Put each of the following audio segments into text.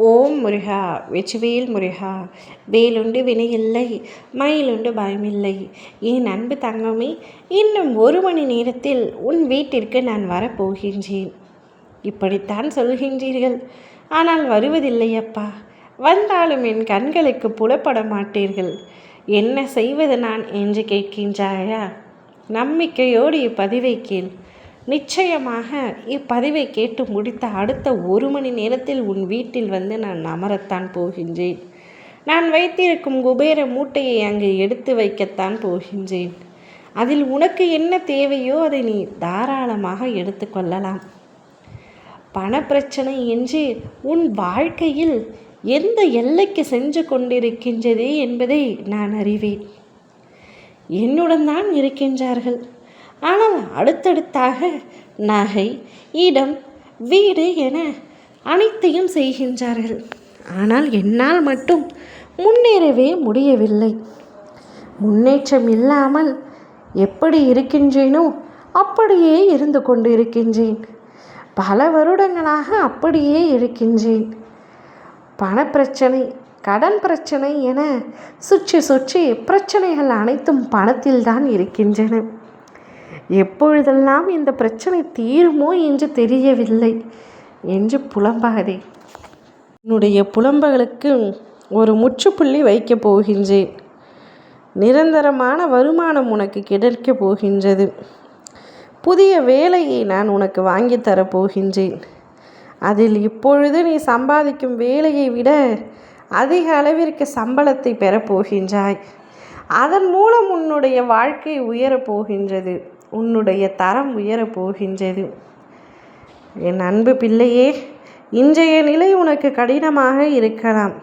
ஓம் முருகா வெச்சுவேல் முருகா வேலுண்டு வினையில்லை மயிலுண்டு பயமில்லை. என் அன்பு தங்கமே இன்னும் ஒரு மணி நேரத்தில் உன் வீட்டிற்கு நான் வரப்போகின்றேன். இப்படித்தான் சொல்கின்றீர்கள். ஆனால் வருவதில்லையப்பா. வந்தாலும் என் கண்களுக்கு புலப்பட மாட்டீர்கள். என்ன செய்வது நான் என்று கேட்கின்றாயா? நம்பிக்கையோடு இப்பதிவை கேள். நிச்சயமாக இப்பதிவை கேட்டு முடித்த அடுத்த ஒரு மணி நேரத்தில் உன் வீட்டில் வந்து நான் அமரத்தான் போகின்றேன். நான் வைத்திருக்கும் குபேர மூட்டையை அங்கு எடுத்து வைக்கத்தான் போகின்றேன். அதில் உனக்கு என்ன தேவையோ அதை நீ தாராளமாக எடுத்துக்கொள்ளலாம் பணப்பிரச்சனை என்று உன் வாழ்க்கையில் எந்த எல்லைக்கு சென்று கொண்டிருக்கின்றதே என்பதை நான் அறிவேன். என்னுடன் தான் இருக்கின்றார்கள். ஆனால் அடுத்தடுத்தாக நகை இடம் வீடு என அனைத்தையும் செய்கின்றார்கள். ஆனால் என்னால் மட்டும் முன்னேறவே முடியவில்லை. முன்னேற்றம் இல்லாமல் எப்படி இருக்கின்றேனோ அப்படியே இருந்து கொண்டு இருக்கின்றேன் பல வருடங்களாக அப்படியே இருக்கின்றேன். பணப்பிரச்சனை கடன் பிரச்சனை என சுற்றி சுற்றி பிரச்சனைகள் அனைத்தும் பணத்தில்தான் இருக்கின்றன. எப்பொழுதெல்லாம் இந்த பிரச்சனை தீருமோ என்று தெரியவில்லை. என்று புலம்பாதே. என்னுடைய புலம்பகளுக்கு ஒரு முற்றுப்புள்ளி வைக்கப் போகின்றேன். நிரந்தரமான வருமானம் உனக்கு கிடைக்கப் போகின்றது. புதிய வேலையை நான் உனக்கு வாங்கி தரப்போகின்றேன் அதில் இப்பொழுது நீ சம்பாதிக்கும் வேலையை விட அதிக அளவிற்கு சம்பளத்தை பெறப்போகின்றாய் அதன் மூலம் உன்னுடைய வாழ்க்கை உயரப் போகின்றது. உன்னுடைய தரம் உயரப் போகின்றது. என் அன்பு பிள்ளையே இன்றைய நிலை உனக்கு கடினமாக இருக்கலாம்.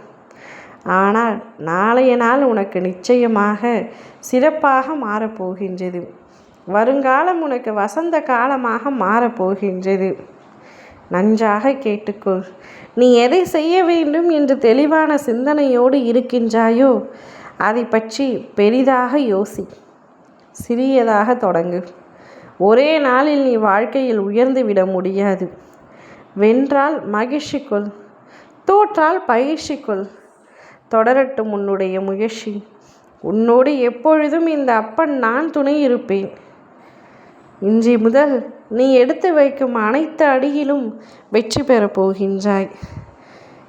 ஆனால் நாளைய நாள் உனக்கு நிச்சயமாக சிறப்பாக மாறப்போகின்றது வருங்காலம் உனக்கு வசந்த காலமாக மாறப்போகின்றது நன்றாக கேட்டுக்கொள். நீ எதை செய்ய வேண்டும் என்று தெளிவான சிந்தனையோடு இருக்கின்றாயோ அதை பற்றி பெரிதாக யோசி. சிறியதாக தொடங்கு. ஒரே நாளில் நீ வாழ்க்கையில் உயர்ந்து விட முடியாது. வென்றால் மகிழ்ச்சிக்குள் தோற்றால் பயிற்சிக்குள் தொடரட்டும் உன்னுடைய முயற்சி. உன்னோடு எப்பொழுதும் இந்த அப்பன் நான் துணை இருப்பேன். இன்றி முதல் நீ எடுத்து வைக்கும் அனைத்து அடியிலும் வெற்றி பெறப் போகின்றாய்.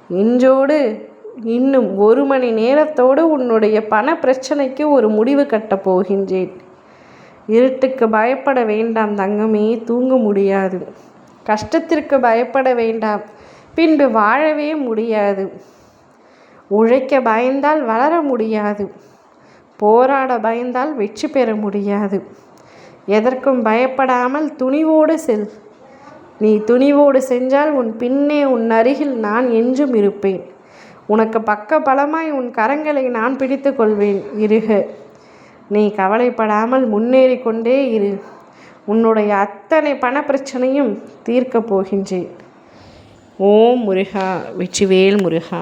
இன்றோடு இன்னும் ஒரு மணி நேரத்தோடு உன்னுடைய பண பிரச்சனைக்கு ஒரு முடிவு கட்டப் போகின்றேன். இருட்டுக்கு பயப்பட வேண்டாம் தங்கமே தூங்க முடியாது. கஷ்டத்திற்கு பயப்பட வேண்டாம் பின்பு வாழவே முடியாது. உழைக்க பயந்தால் வளர முடியாது போராட பயந்தால் வெற்றி பெற முடியாது. எதற்கும் பயப்படாமல் துணிவோடு செல். நீ துணிவோடு செஞ்சால் உன் பின்னே உன் அருகில் நான் என்றும் இருப்பேன். உனக்கு பக்க பலமாய் உன் கரங்களை நான் பிடித்து கொள்வேன் இருக. நீ கவலைப்படாமல் முன்னேறி கொண்டே இரு. உன்னுடைய அத்தனை பண பிரச்சனையும் தீர்க்கப் போகின்றேன். ஓம் முருகா வெற்றிவேல் முருகா.